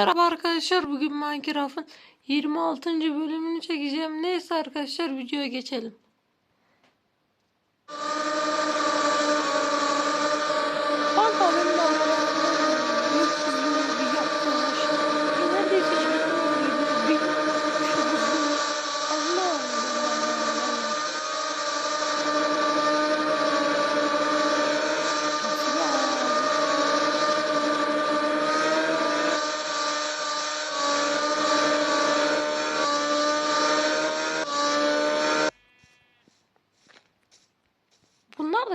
Merhaba arkadaşlar bugün Minecraft'ın 26. bölümünü çekeceğim. Neyse arkadaşlar videoya geçelim. Kanka benim de büyük hızlı bir yaptırmış. Neredeyse hiçbir bir şu hızlı. Allah Allah. Nasıl ya?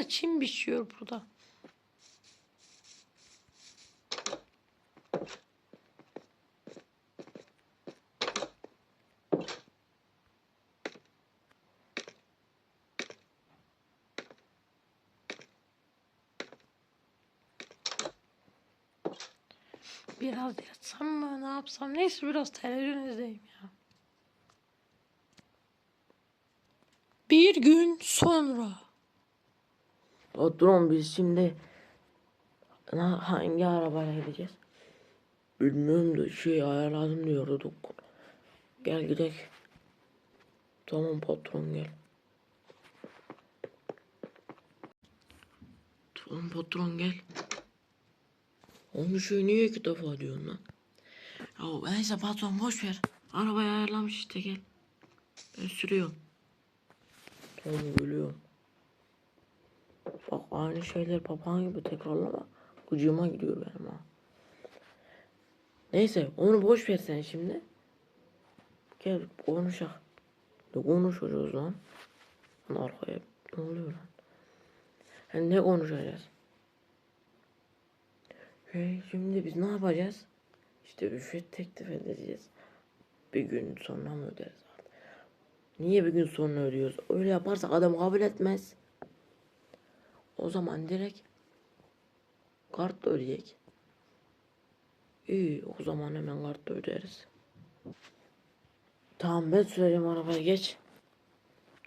Da çim biçiyor burada. Biraz yatsam mı ne yapsam neyse biraz televizyon izleyeyim ya. Bir gün sonra. Patron biz şimdi hangi arabayla gideceğiz? Bilmiyorum da şey ayarladım diyorduk. Gel gidelim. Tamam patron gel. Tamam patron gel. Onu şey niye iki defa diyorsun lan? Ya neyse patron boş ver. Arabayı ayarlamış işte gel. Ben sürüyorum. Tamam gülüyorum. Bak aynı şeyler papağan gibi tekrarlama. Ucuma gidiyor benim ha. Neyse onu boş ver sen şimdi. Gel konuşak. Ne konuşacağız lan? Lan arkaya ne oluyor lan? Yani ne konuşacağız? Hey, şimdi biz ne yapacağız? İşte rüşvet teklif edeceğiz. Bir gün sonra mı öderiz? Niye bir gün sonra ödüyoruz? Öyle yaparsak adam kabul etmez. O zaman direkt kartla ödeyecek. İyi o zaman hemen kartla öderiz. Tamam ben süreceğim arabaya geç.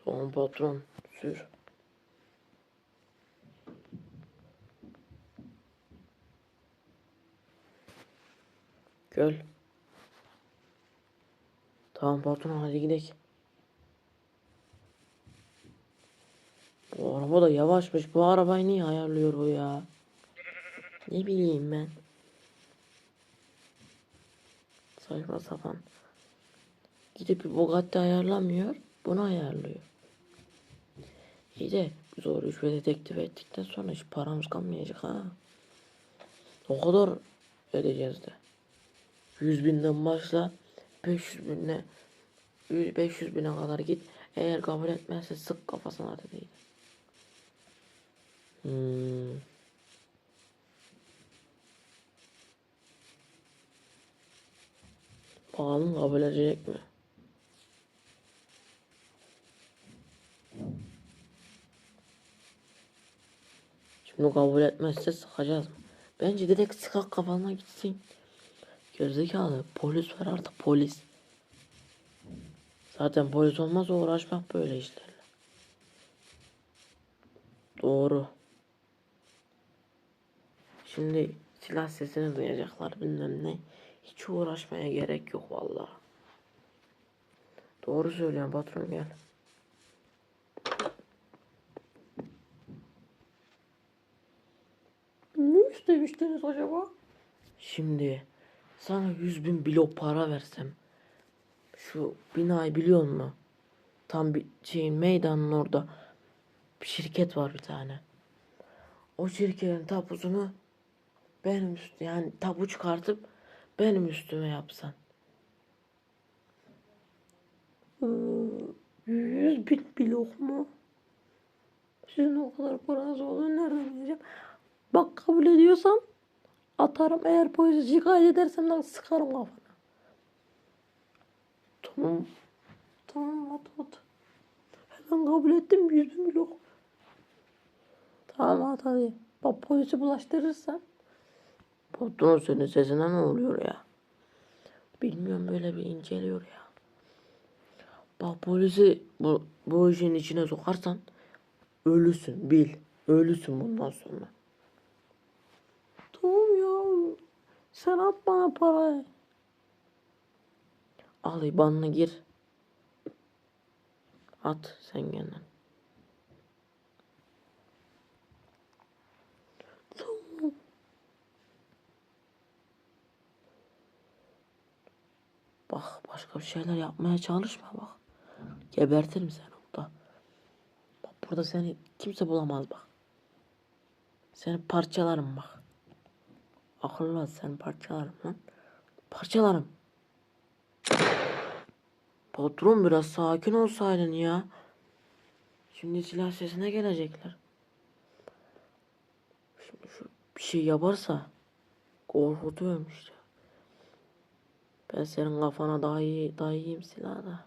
Tamam patron sür. Gel. Tamam patron hadi gidelim. Bu araba da yavaşmış. Bu arabayı niye ayarlıyor o ya? Ne bileyim ben. Saçma sapan. Gidip bir Bugatti ayarlamıyor. Bunu ayarlıyor. İyi de biz o rüşveti teklif ettikten sonra hiç paramız kalmayacak ha. O kadar ödeyeceğiz de. 100 binden başla 500 bine 500 bine kadar git. Eğer kabul etmezse sık kafasına dedi. Hmm. Bakalım kabul edecek mi? Şimdi kabul etmezse sıkacağız. Bence direkt sıkak kafana gitsin. Gerizekalı polis var artık polis. Zaten polis olmaz uğraşmak böyle işlerle. Doğru. Şimdi silah sesini duyacaklar bilmem ne. Hiç uğraşmaya gerek yok vallahi. Doğru söylüyorsun patron gel. Ne istemiştiniz acaba? Şimdi sana 100 bin blok para versem şu binayı biliyor musun? Tam bir şeyin meydanın orada bir şirket var bir tane. O şirketin tapusunu benim üst yani tapu çıkartıp benim üstüme yapsan. 100 bin blok mu? Sizin o kadar paranız olduğunu nereden bileceğim? Bak kabul ediyorsan atarım. Eğer polise şikayet edersem de sıkarım kafana. Tamam. Tamam at at. Hemen kabul ettim 100 bin blok. Tamam at hadi. Bak polisi bulaştırırsan. Patron senin sesine ne oluyor ya? Bilmiyorum böyle bir inceliyor ya. Bak polisi bu, bu işin içine sokarsan ölüsün bil. Ölüsün bundan sonra. Tamam ya. Sen at bana parayı. Al IBAN'ına gir. At sen kendin. Tamam. Bak başka bir şeyler yapmaya çalışma bak. Gebertirim seni burada. Bak burada seni kimse bulamaz bak. Seni parçalarım bak. Akıllı ol seni parçalarım lan. Parçalarım. Patron biraz sakin olsaydın ya. Şimdi silah sesine gelecekler. Şimdi şu bir şey yaparsa korkutuyorum işte. Ben senin kafana daha iyi dayayayım silahı da.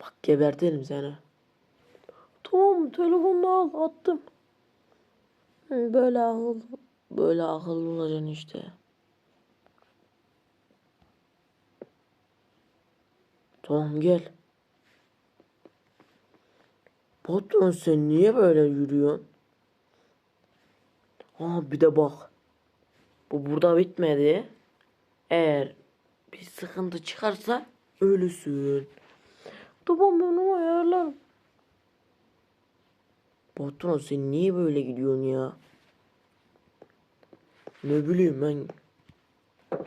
Bak gebertirim seni. Tamam telefonunu al attım. Böyle akıllı. Böyle akıllı olacaksın işte. Tamam gel. Patron sen niye böyle yürüyorsun? Aa bir de bak. Bu burada bitmedi. Eğer bir sıkıntı çıkarsa ölüsün. Tamam ben onu ayarlarım. Patron sen niye böyle gidiyorsun ya? Ne bileyim ben.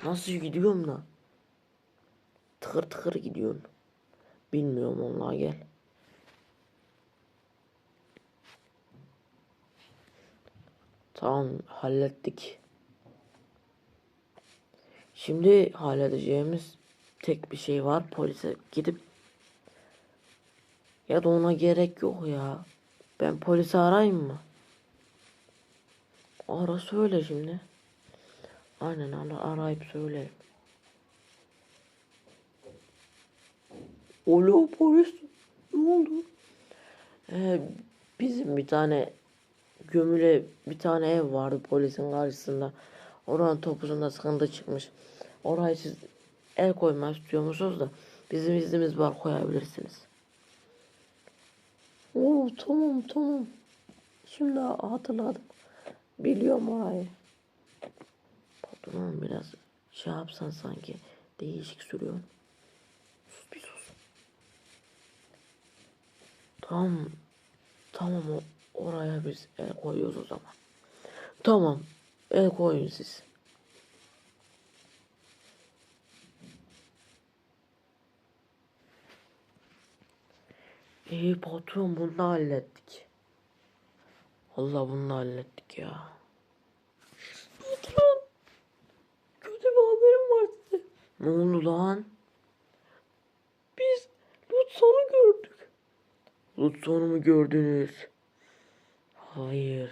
Nasıl gidiyorum da? Tıkır tıkır gidiyorsun. Bilmiyorum vallahi gel. Tamam hallettik. Şimdi halledeceğimiz tek bir şey var. Polise gidip ya da ona gerek yok ya. Ben polisi arayayım mı? Ara söyle şimdi. Aynen ara, arayıp söyle. Alo polis. Ne oldu? Ee, bizim bir tane gömüle bir tane ev vardı polisin karşısında. Oranın topusunda sıkıntı çıkmış. Orayı siz el koymak istiyor musunuz da bizim iznimiz var koyabilirsiniz. Oo tamam tamam. Şimdi hatırladım. Biliyorum orayı. Patron biraz şey yapsan sanki değişik sürüyor. Sus bir sus. Tamam. Tamam oraya biz el koyuyoruz o zaman. Tamam. El koyun siz. İyi patron bunu hallettik. Allah bunu hallettik ya. Patron. Kötü bir haberim var size. Ne oldu lan? Biz Lutzon'u gördük. Lutzon'u mu gördünüz? Hayır.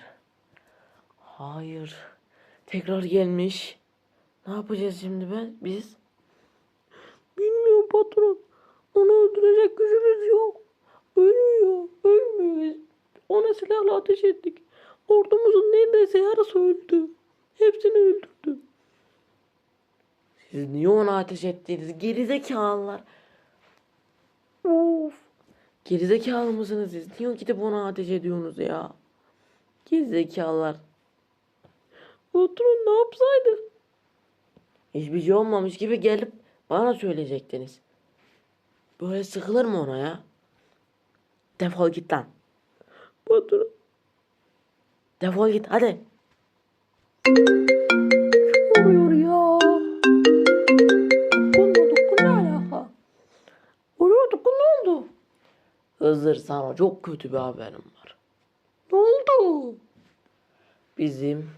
Hayır. Tekrar gelmiş. Ne yapacağız şimdi ben? Biz? Bilmiyorum patron. Onu öldürecek gücümüz yok. Ölüyor. Ölmüyor. Ona silahla ateş ettik. Ordumuzun neredeyse yarısı öldü. Hepsini öldürdü. Siz niye ona ateş ettiniz? Gerizekalılar. Of. Gerizekalı mısınız siz? Niye gidip ona ateş ediyorsunuz ya? Gerizekalılar. Patron ne yapsaydı? Hiçbir şey olmamış gibi gelip bana söyleyecektiniz. Böyle sıkılır mı ona ya? Defol git lan. Patron. Defol git hadi. Oluyor ya? Dokunma dokun ne alaka? Oluyor dokun ne oldu? Hızır sana çok kötü bir haberim var. Ne oldu? Bizim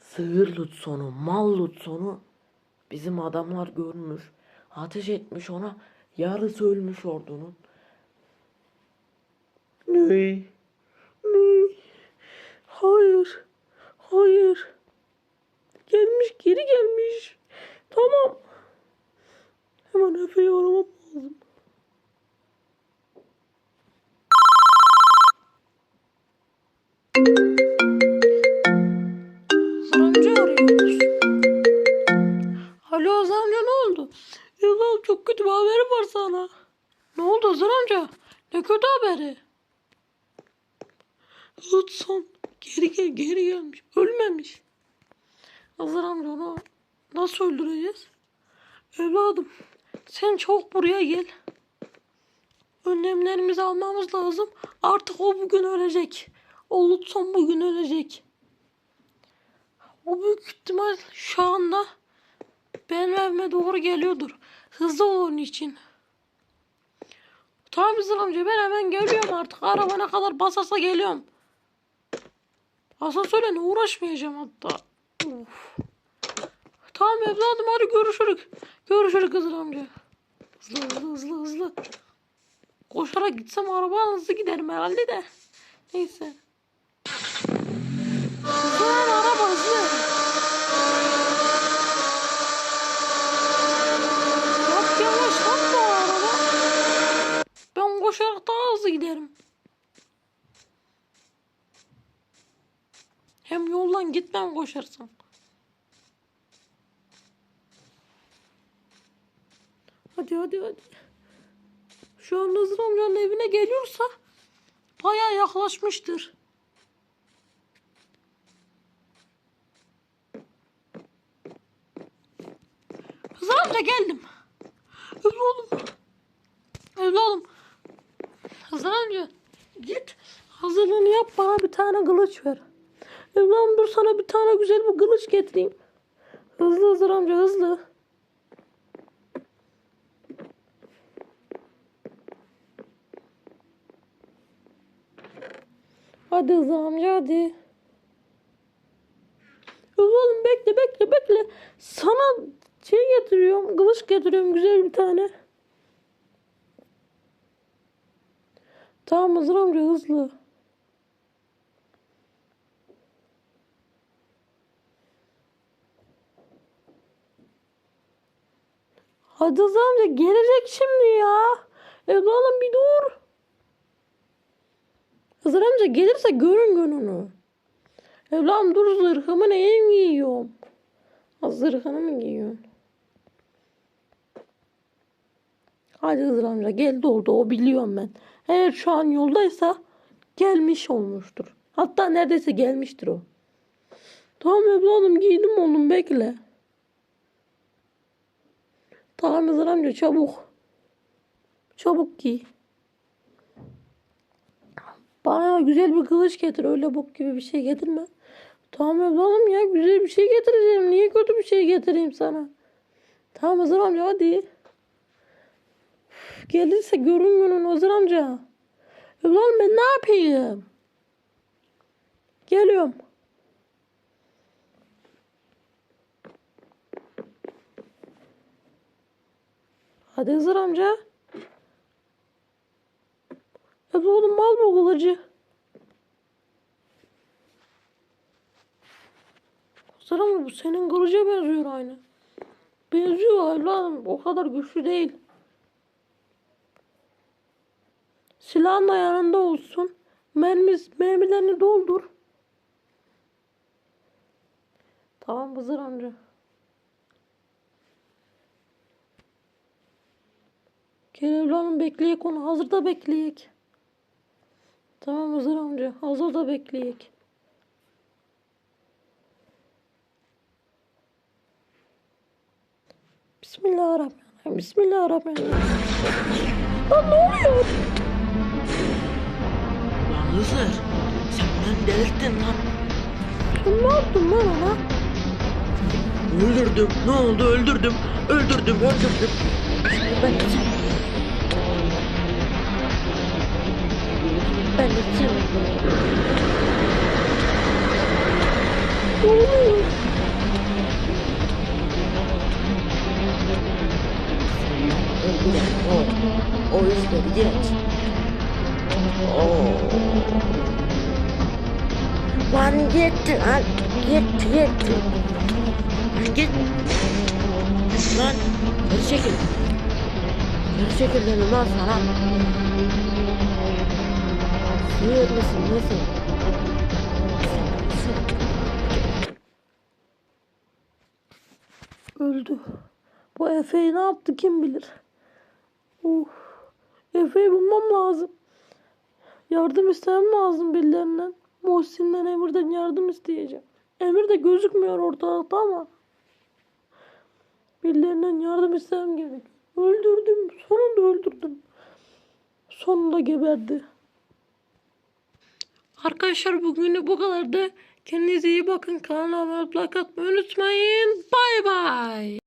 sığır Lutson'u, mal Lutson'u bizim adamlar görmüş. Ateş etmiş ona. Yarısı ölmüş ordunun. Ne? Ne? Hayır. Hayır. Gelmiş geri gelmiş. Tamam. Hemen Efe'yi aramam lazım. Amca arıyoruz. Alo amca ne oldu? Yıldız çok kötü bir haberim var sana. Ne oldu Hazar amca? Ne kötü haberi? Hudson geri gel geri gelmiş. Ölmemiş. Hazır amca onu Nasıl öldüreceğiz? Evladım sen çok buraya gel. Önlemlerimizi almamız lazım. Artık o bugün ölecek. O Lutson bugün ölecek. O büyük ihtimal şu anda benim evime doğru geliyordur. Hızlı ol onun için. Tamam Hızır amca ben hemen geliyorum artık. Araba ne kadar basarsa geliyorum. Asansörle uğraşmayacağım hatta. Of. Tamam evladım hadi görüşürük. Görüşürük Hızır amca. Hızlı hızlı hızlı hızlı. Koşarak gitsem araba hızlı giderim herhalde de. Neyse. Hızlı araba hızlı. Bak yavaş lan araba. Ben koşarak daha hızlı giderim. Hem yoldan gitmem koşarsam. Hadi hadi hadi. Şu an Hızır amcanın evine geliyorsa bayağı yaklaşmıştır. Hızır amca geldim. Evladım. Evladım. Hızır amca git. Hazırlığını yap bana bir tane kılıç ver. Evladım dur sana bir tane güzel bir kılıç getireyim. Hızlı Hızır amca hızlı. Hadi Hızır amca hadi. Oğlum bekle bekle bekle. Sana şey getiriyorum. Kılıç getiriyorum güzel bir tane. Tamam Hızır amca hızlı. Hadi amca gelecek şimdi ya. Evladım bir dur. Hızır amca gelirse görün gününü. Evladım dur zırhımı neye mi giyiyorum? Zırhını mı giyiyorsun? Hadi Hızır amca geldi oldu o biliyorum ben. Eğer şu an yoldaysa gelmiş olmuştur. Hatta neredeyse gelmiştir o. Tamam evladım giydim oğlum bekle. Tamam Hızır amca çabuk. Çabuk giy. Bana güzel bir kılıç getir. Öyle bok gibi bir şey getirme. Tamam evladım ya güzel bir şey getireceğim. Niye kötü bir şey getireyim sana? Tamam Hızır amca hadi. Üf, Gelirse görün günün Hızır amca. Evladım ben ne yapayım? Geliyorum. Hadi Hızır amca. Evladım mal bu kılıcı. Kusura mı bu senin kılıca benziyor aynı. Benziyor evladım. O kadar güçlü değil. Silahın da yanında olsun. Mermi, mermilerini doldur. Tamam Hızır amca. Evladım bekleyek onu. Hazırda bekleyek. Tamam Hızır amca. Hazırda bekleyek. Bismillahirrahmanirrahim. Bismillahirrahmanirrahim. Lan ne oluyor? Lan Hızır. Sen beni delirttin lan. Sen ne yaptın lan ona? Öldürdüm. Ne oldu? Öldürdüm. Öldürdüm. Öldürdüm. Ben Ben oluyor? Öldüren o. O işleri geç. Oo. Lan gitti lan. Gitti. Lan git. Lan geri çekil. Geri çekil dedim lan sana. Sığır mısın nesin? Öldü. Bu Efe'yi ne yaptı kim bilir. Uf. Efe'yi bulmam lazım. Yardım istemem lazım birilerinden. Muhsin'den Emir'den yardım isteyeceğim. Emir de gözükmüyor ortalıkta ama. Birilerinden yardım istemem gerek. Öldürdüm. Sonunda öldürdüm. Sonunda geberdi. Arkadaşlar bugün bu kadardı. Kendinize iyi bakın. Kanalıma abone olmayı, unutmayın. Bay bay.